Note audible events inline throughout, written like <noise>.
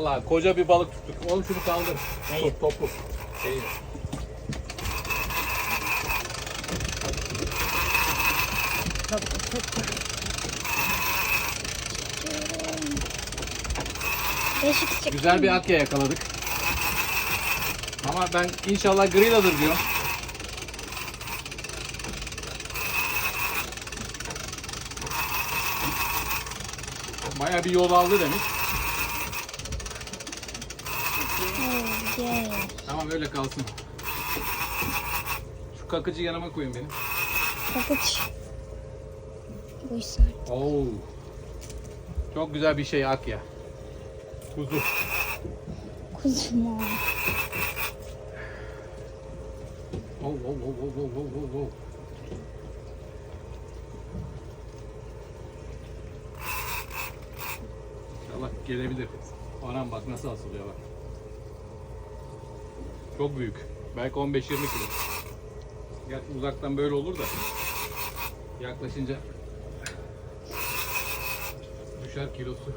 Vallahi koca bir balık tuttuk. Oğlum şunu kaldır. Neyi? Top, topu. Şeyi. Güzel bir akya yakaladık. Ama ben inşallah grilladır diyorum. Baya bir yol aldı demiş. Tamam öyle kalsın. Şu kakıcı yanıma koyun benim. Bakıç. Bu iş artık. Oo. Çok güzel bir şey akya. Kuzu. Kuzum o. Oh, oh, oh, oh, oh, oh, oh, oh. İnşallah gelebilir. Anam bak nasıl asılıyor bak. Çok büyük. Belki 15-20 kilo. Gerçi uzaktan böyle olur da yaklaşınca düşer kilosu.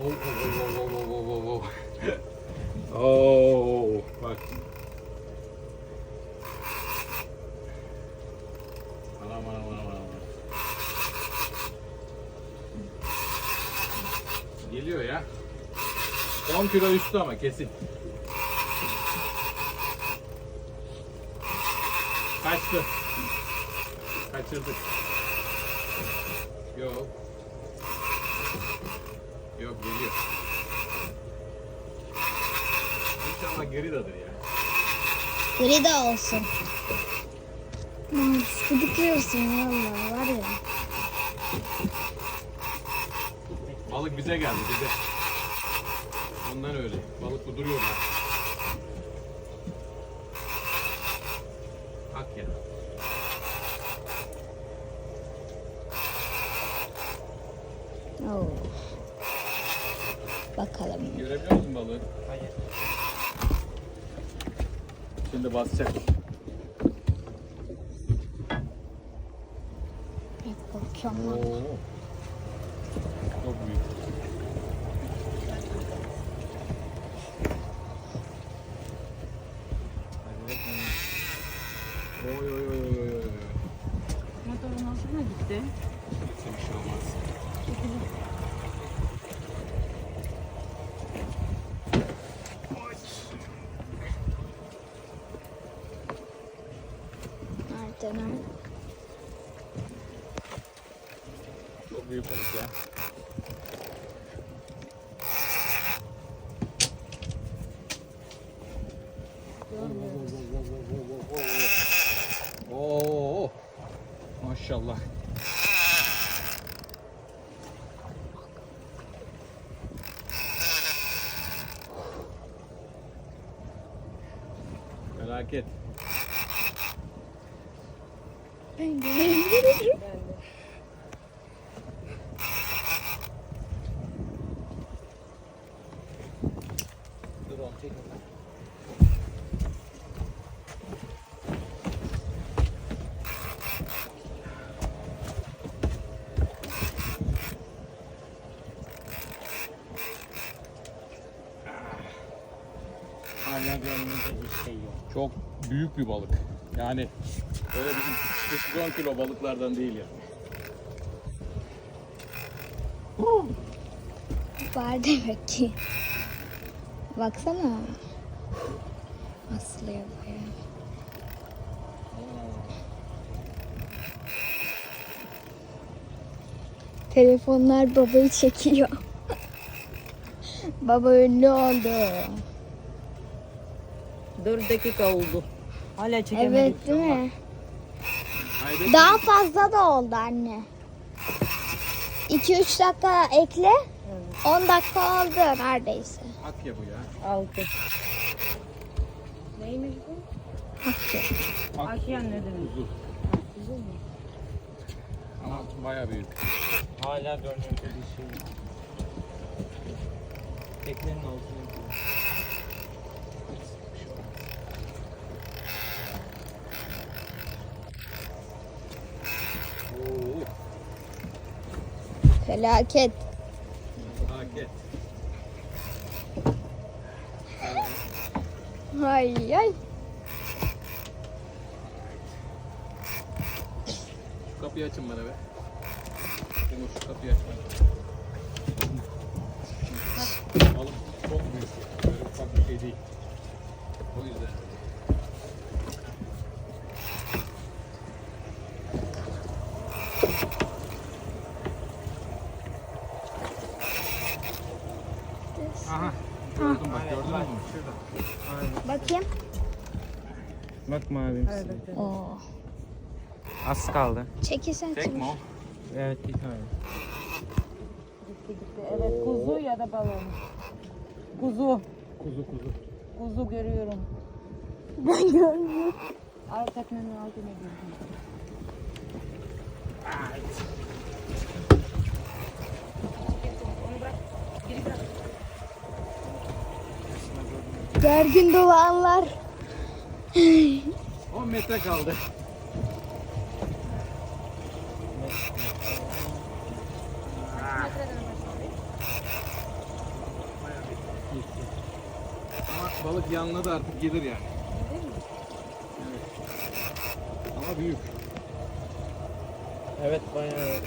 Oh, oh, oh, oh, oh, oh, oh, oh. Oh, bak. Anam anam anam anam. Geliyor ya. 10 kilo üstü ama kesin. Kaçtı. Kaçırdık. Yok. Yok geliyor. İnşallah geridadır ya. Gri de olsun. Hmm, Sıkıdıklıyorsun valla var ya. Balık bize geldi bize. Ondan öyle. Balık bu duruyor da. Ak ya. Oo. Bakalım. Görebiliyor musun balığı? Hayır. Şimdi basacak. Bakıyorum. Oo. Çok büyük. Oy oy oy oy oy. Motorun altına gitti. Gitse bir şey olmaz. O? Çok büyük balık ya. Oo, maşallah. Felaket. Ben göremiyorum. <laughs> Dur oğlum çekin. Hala gönlümde bir şey yok. Çok büyük bir balık. Yani öyle bizim 8-10 kilo balıklardan değil yani. Var demek ki. Baksana. Aslıyor bayağı. Telefonlar babayı çekiyor. <laughs> Baba ünlü oldu. 4 dakika oldu. Hala çekemedik. Evet değil mi? Daha fazla da oldu anne. 2-3 dakika ekle. 10 dakika oldu neredeyse. Akya bu ya. 6. Neymiş bu? Ak- Akyan ne demek? Kuzu. Kuzu mu? Ama bayağı büyük. Hala gönlümde bir şey. Teknenin altına gidiyor. Oo. Felaket. Paket. Ay ay. Şu kapıyı açın bana be. Timur şu kapıyı aç bana. Balık çok büyük. Böyle ufak bir şey değil. O yüzden. Aha. Gördüm bak gördünüz mü? Bakayım. Bak mavim. Oo. Az kaldı. Çekilsen Tek mi o? Evet bir tane. Gitti gitti. Evet kuzu ya da balon. Kuzu. Kuzu kuzu. Kuzu görüyorum. <laughs> Ben görmüyorum. Al teknenin altına girdim. Gergin dolu anlar. 10 metre kaldı. Ama balık yanladı artık gelir yani. Evet. Ama büyük. Evet bayağı.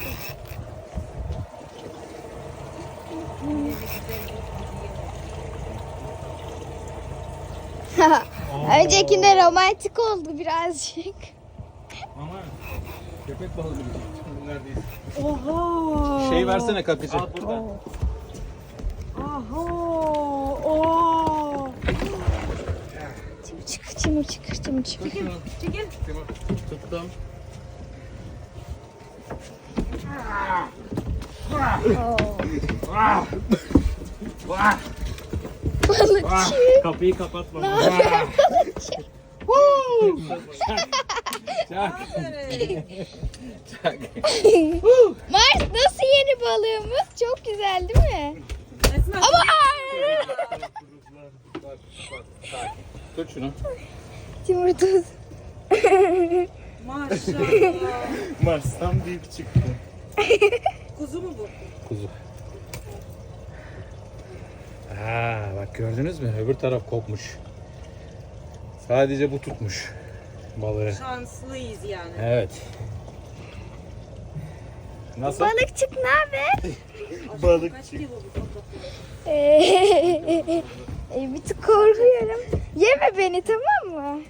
<laughs> Öncekinde romantik oldu birazcık. Ama köpek balığı gibi. Neredeyiz? Oha. Şey versene kakıcı. Al burada. Aha. Oo. Timur çıkır, Timur çıkır, Timur çıkır. Çekil. Çekil. Tuttum. Balıkçı. Kapıyı kapatma. Ne haber balıkçı? Çak. Mars nasıl yeni balığımız? Çok güzel değil mi? Esma. Ama. Tut şunu. Timur tuz. Maşallah. Mars'tan büyük çıktı. Kuzu mu bu? Kuzu. Ha, bak gördünüz mü? Öbür taraf kopmuş. Sadece bu tutmuş balığı. Şanslıyız yani. Evet. Nasıl? Balıkçık ne haber? Kaç Balıkçı. kilo bu fotoğrafı? Ee, <laughs> bir tık korkuyorum. Yeme beni tamam mı?